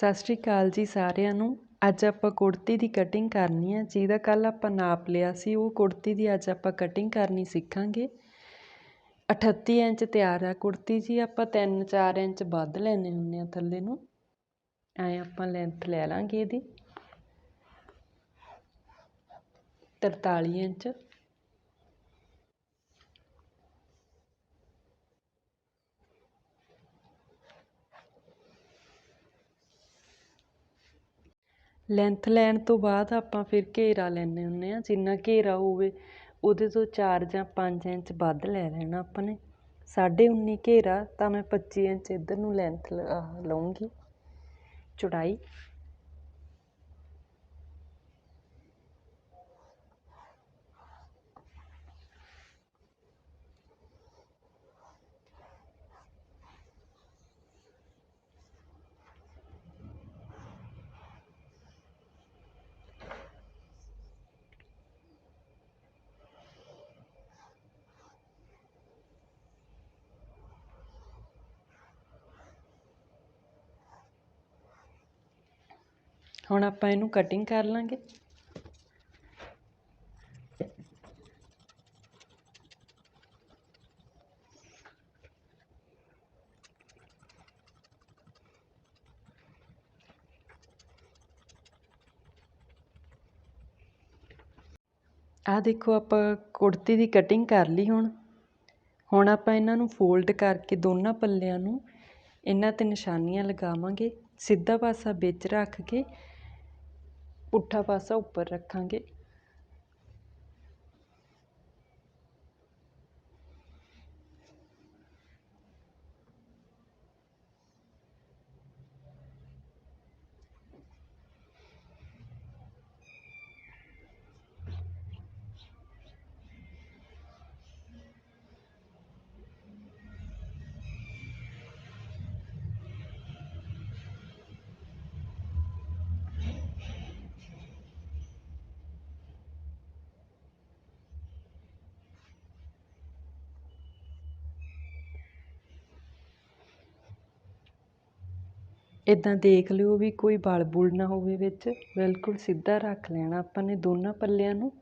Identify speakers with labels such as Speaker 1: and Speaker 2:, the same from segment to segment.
Speaker 1: ਸਤਿ ਸ਼੍ਰੀ ਅਕਾਲ ਜੀ ਸਾਰਿਆਂ ਨੂੰ। ਅੱਜ ਆਪਾਂ ਕੁੜਤੀ ਦੀ ਕਟਿੰਗ ਕਰਨੀ ਹੈ ਜਿਹਦਾ ਕੱਲ ਆਪਾਂ ਨਾਪ ਲਿਆ ਸੀ, ਉਹ ਕੁੜਤੀ ਦੀ ਅੱਜ ਆਪਾਂ ਕਟਿੰਗ ਕਰਨੀ ਸਿੱਖਾਂਗੇ। 38 ਇੰਚ ਤਿਆਰ ਆ ਕੁੜਤੀ ਜੀ। ਆਪਾਂ 3-4 ਇੰਚ ਵੱਧ ਲੈਣੇ ਹੁੰਦੇ ਆ ਥੱਲੇ ਨੂੰ। ਐ ਆਪਾਂ ਲੈਂਥ ਲੈ ਲਾਂਗੇ ਇਹਦੀ। 43 ਇੰਚ। ਲੈਂਥ ਲੈਣ ਤੋਂ ਬਾਅਦ ਆਪਾਂ ਫਿਰ ਘੇਰਾ ਲੈਂਦੇ ਹੁੰਦੇ ਹਾਂ। ਜਿੰਨਾ ਘੇਰਾ ਹੋਵੇ, ਉਹਦੇ ਤੋਂ ਚਾਰ ਜਾਂ ਪੰਜ ਇੰਚ ਵੱਧ ਲੈ ਲੈਣਾ ਆਪਾਂ ਨੇ। ਸਾਢੇ 19 ਘੇਰਾ ਤਾਂ ਮੈਂ 25 ਇੰਚ ਇੱਧਰ ਨੂੰ ਲੈਂਥ ਲਵਾਂਗੀ ਚੌੜਾਈ। ਹੁਣ ਆਪਾਂ ਇਹਨੂੰ ਕਟਿੰਗ ਕਰ ਲਾਂਗੇ। ਆ ਦੇਖੋ ਆਪਾਂ ਕੁੜਤੀ ਦੀ ਕਟਿੰਗ ਕਰ ਲਈ ਹੁਣ। ਹੁਣ ਆਪਾਂ ਇਹਨਾਂ ਨੂੰ ਫੋਲਡ ਕਰਕੇ ਦੋਨਾਂ ਪੱਲਿਆਂ ਨੂੰ ਇਹਨਾਂ ਤੇ ਨਿਸ਼ਾਨੀਆਂ ਲਗਾਵਾਂਗੇ। ਸਿੱਧਾ ਪਾਸਾ ਵਿੱਚ ਰੱਖ ਕੇ ਪੁੱਠਾ ਪਾਸਾ ਉੱਪਰ ਰੱਖਾਂਗੇ। ਇੱਦਾਂ ਦੇਖ ਲਿਓ ਵੀ ਕੋਈ ਬਲ ਬੁਲ ਨਾ ਹੋਵੇ ਵਿੱਚ। ਬਿਲਕੁਲ ਸਿੱਧਾ ਰੱਖ ਲੈਣਾ ਆਪਾਂ ਨੇ ਦੋਨਾਂ ਪੱਲਿਆਂ ਨੂੰ।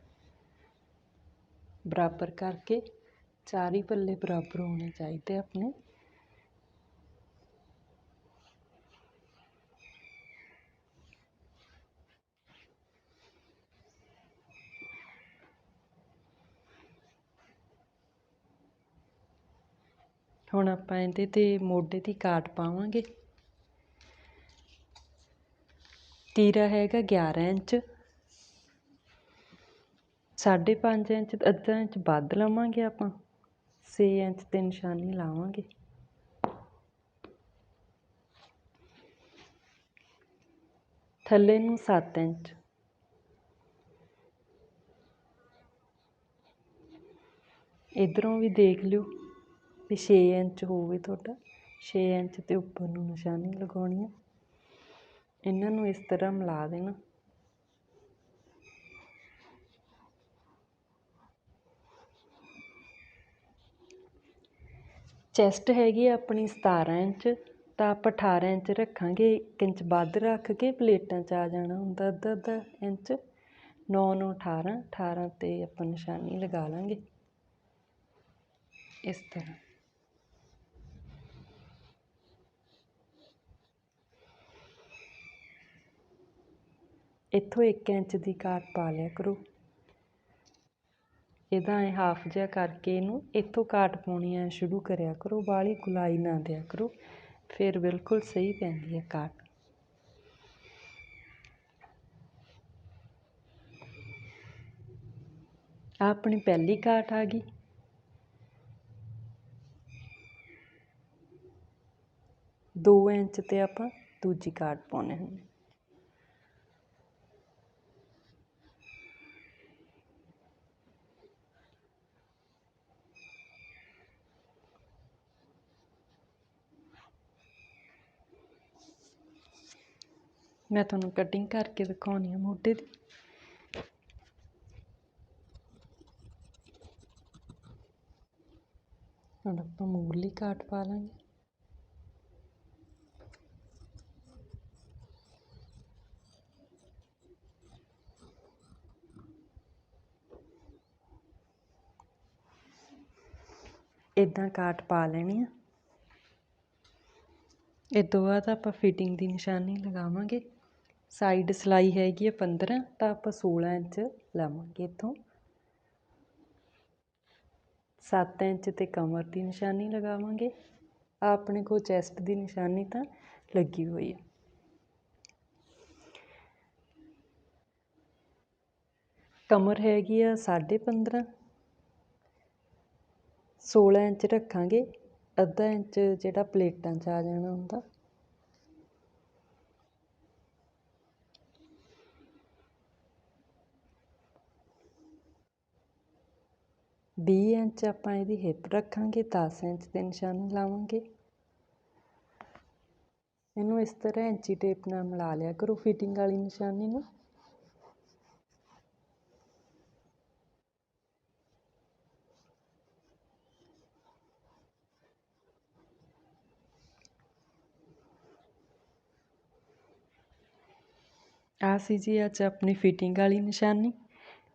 Speaker 1: ਬਰਾਬਰ ਕਰਕੇ ਚਾਰੀ ਪੱਲੇ ਬਰਾਬਰ ਹੋਣੇ ਚਾਹੀਦੇ ਆਪਣੇ। ਹੁਣ ਆਪਾਂ ਇਹਦੇ ਤੇ ਮੋਢੇ ਦੀ ਕਾਟ ਪਾਵਾਂਗੇ। ਤੀਰਾ ਹੈਗਾ 11 ਇੰਚ। ਸਾਢੇ ਪੰਜ ਇੰਚ, ਅੱਧਾ ਇੰਚ ਵੱਧ ਲਵਾਂਗੇ ਆਪਾਂ। ਛੇ ਇੰਚ ਤੇ ਨਿਸ਼ਾਨੀ ਲਾਵਾਂਗੇ। ਥੱਲੇ ਨੂੰ 7 ਇੰਚ। ਇਧਰੋਂ ਵੀ ਦੇਖ ਲਿਓ ਵੀ 6 ਇੰਚ ਹੋਵੇ ਤੁਹਾਡਾ। 6 ਇੰਚ ਤੇ ਉੱਪਰ ਨੂੰ ਨਿਸ਼ਾਨੀ ਲਗਾਉਣੀ ਹੈ ਇਹਨਾਂ ਨੂੰ ਇਸ ਤਰ੍ਹਾਂ ਮਿਲਾ ਦੇਣਾ। ਚੈਸਟ ਹੈਗੀ ਆਪਣੀ 17 ਇੰਚ, ਤਾਂ ਆਪਾਂ 18 ਇੰਚ ਰੱਖਾਂਗੇ 1 ਇੰਚ ਵੱਧ ਰੱਖ ਕੇ ਪਲੇਟਾਂ 'ਚ ਆ ਜਾਣਾ ਹੁੰਦਾ ਅੱਧਾ ਅੱਧਾ ਇੰਚ। 9 9 18 18 ਤੇ ਆਪਾਂ ਨਿਸ਼ਾਨੀ ਲਗਾ ਲਾਂਗੇ। ਇਸ ਤਰ੍ਹਾਂ। ਇੱਥੋਂ ਇੱਕ ਇੰਚ ਦੀ ਕਾਟ ਪਾ ਲਿਆ ਕਰੋ। ਇਹਦਾ ਐ ਹਾਫ ਜਿਹਾ ਕਰਕੇ ਇਹਨੂੰ ਇੱਥੋਂ ਕਾਟ ਪਾਉਣੀ ਐ ਸ਼ੁਰੂ ਕਰਿਆ ਕਰੋ ਬਾਹਲੀ ਗੁਲਾਈ ਨਾ ਦਿਆ ਕਰੋ, ਫਿਰ ਬਿਲਕੁਲ ਸਹੀ ਪੈਂਦੀ ਹੈ ਕਾਟ ਆ ਆਪਣੀ ਪਹਿਲੀ ਕਾਟ ਆ ਗਈ। ਦੋ ਇੰਚ ਤੇ ਆਪਾਂ ਦੂਜੀ ਕਾਟ ਪਾਉਣੇ ਹੁੰਦੇ। ਮੈਂ ਤੁਹਾਨੂੰ ਕਟਿੰਗ ਕਰਕੇ ਦਿਖਾਉਣੀ ਆ ਮੋਢੇ ਦੀ। ਹੁਣ ਆਪਾਂ ਮੂਰਲੀ ਕਾਟ ਪਾ ਲਾਂਗੇ। ਇਦਾਂ ਕਾਟ ਪਾ ਲੈਣੀ ਆ। ਇਹ ਤੋਂ ਬਾਅਦ ਆਪਾਂ ਫਿਟਿੰਗ ਦੀ ਨਿਸ਼ਾਨੀ ਲਗਾਵਾਂਗੇ। ਸਾਈਡ ਸਿਲਾਈ ਹੈਗੀ ਹੈ 15 ਤਾਂ ਆਪਾਂ 16 ਇੰਚ ਲਾਵਾਂਗੇ ਇੱਥੋਂ। ਸੱਤ ਇੰਚ ਤੇ ਕਮਰ ਦੀ ਨਿਸ਼ਾਨੀ ਲਗਾਵਾਂਗੇ। ਆ ਆਪਣੇ ਕੋਲ ਚੈਸਟ ਦੀ ਨਿਸ਼ਾਨੀ ਤਾਂ ਲੱਗੀ ਹੋਈ ਹੈ ਕਮਰ ਹੈਗੀ ਆ 15.5 16 ਇੰਚ ਰੱਖਾਂਗੇ। ਅੱਧਾ ਇੰਚ ਜਿਹੜਾ ਪਲੇਟਾਂ 'ਚ ਆ ਜਾਣਾ ਹੁੰਦਾ। ਵੀਹ ਇੰਚ ਆਪਾਂ ਇਹਦੀ ਹਿੱਪ ਰੱਖਾਂਗੇ 10 ਇੰਚ ਦੇ ਨਿਸ਼ਾਨੀ ਲਾਵਾਂਗੇ। ਇਹਨੂੰ ਇਸ ਤਰ੍ਹਾਂ ਇੰਚੀ ਟੇਪ ਨਾਲ ਮਿਲਾ ਲਿਆ ਕਰੋ, ਫਿਟਿੰਗ ਵਾਲੀ ਨਿਸ਼ਾਨੀ ਨੂੰ। ਆ ਸੀ ਜੀ ਅੱਜ ਆਪਣੀ ਫਿਟਿੰਗ ਵਾਲੀ ਨਿਸ਼ਾਨੀ।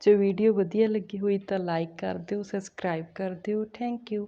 Speaker 1: ਜੇ ਵੀਡੀਓ ਵਧੀਆ ਲੱਗੀ ਹੋਈ ਤਾਂ ਲਾਈਕ ਕਰ ਦਿਓ ਸਬਸਕ੍ਰਾਈਬ ਕਰ ਦਿਓ। Thank you